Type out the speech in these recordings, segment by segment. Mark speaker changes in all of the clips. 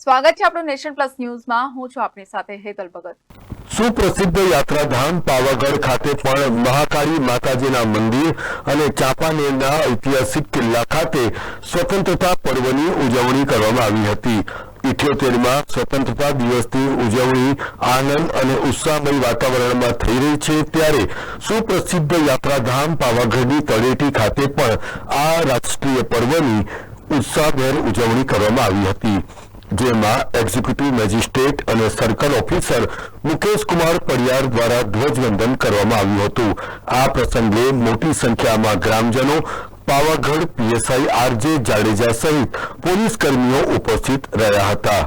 Speaker 1: સ્વાગત છે આપણું નેશન પ્લસ ન્યૂઝમાં. હું છું આપની સાથે હેતલ ભગત.
Speaker 2: સુપ્રસિદ્ધ યાત્રાધામ પાવાગઢ ખાતે પણ મહાકાળી માતાજીના મંદિર અને ચાંપાનેરના ઐતિહાસિક કિલ્લા ખાતે સ્વતંત્રતા પર્વની ઉજવણી કરવામાં આવી હતી. ઇઠ્યોતેરમાં સ્વતંત્રતા દિવસની ઉજવણી આનંદ અને ઉત્સાહમય વાતાવરણમાં થઈ રહી છે ત્યારે સુપ્રસિદ્ધ યાત્રાધામ પાવાગઢની તળેટી ખાતે પણ આ રાષ્ટ્રીય પર્વની ઉત્સાહભેર ઉજવણી કરવામાં આવી હતી. જેમાં એક્ઝિક્યુટીવ મેજિસ્ટ્રેટ અને સર્કલ ઓફિસર મુકેશકુમાર પડિયાર દ્વારા ધ્વજવંદન કરવામાં આવ્યું હતું. આ પ્રસંગે મોટી સંખ્યામાં ગ્રામજનો, પાવાગઢ, પીએસઆઈ, આરજે જાડેજા સહિત પોલીસ કર્મીઓ ઉપસ્થિત રહ્યા હતા.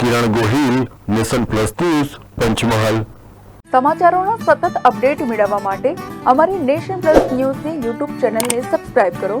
Speaker 2: Kiran Gohil, nation plus news, Panchmahal.
Speaker 1: સમાચારોનો સતત અપડેટ મેળવવા માટે અમારી નેશન પ્લસ ન્યૂઝની યુટ્યુબ ચેનલને સબસ્ક્રાઇબ કરો.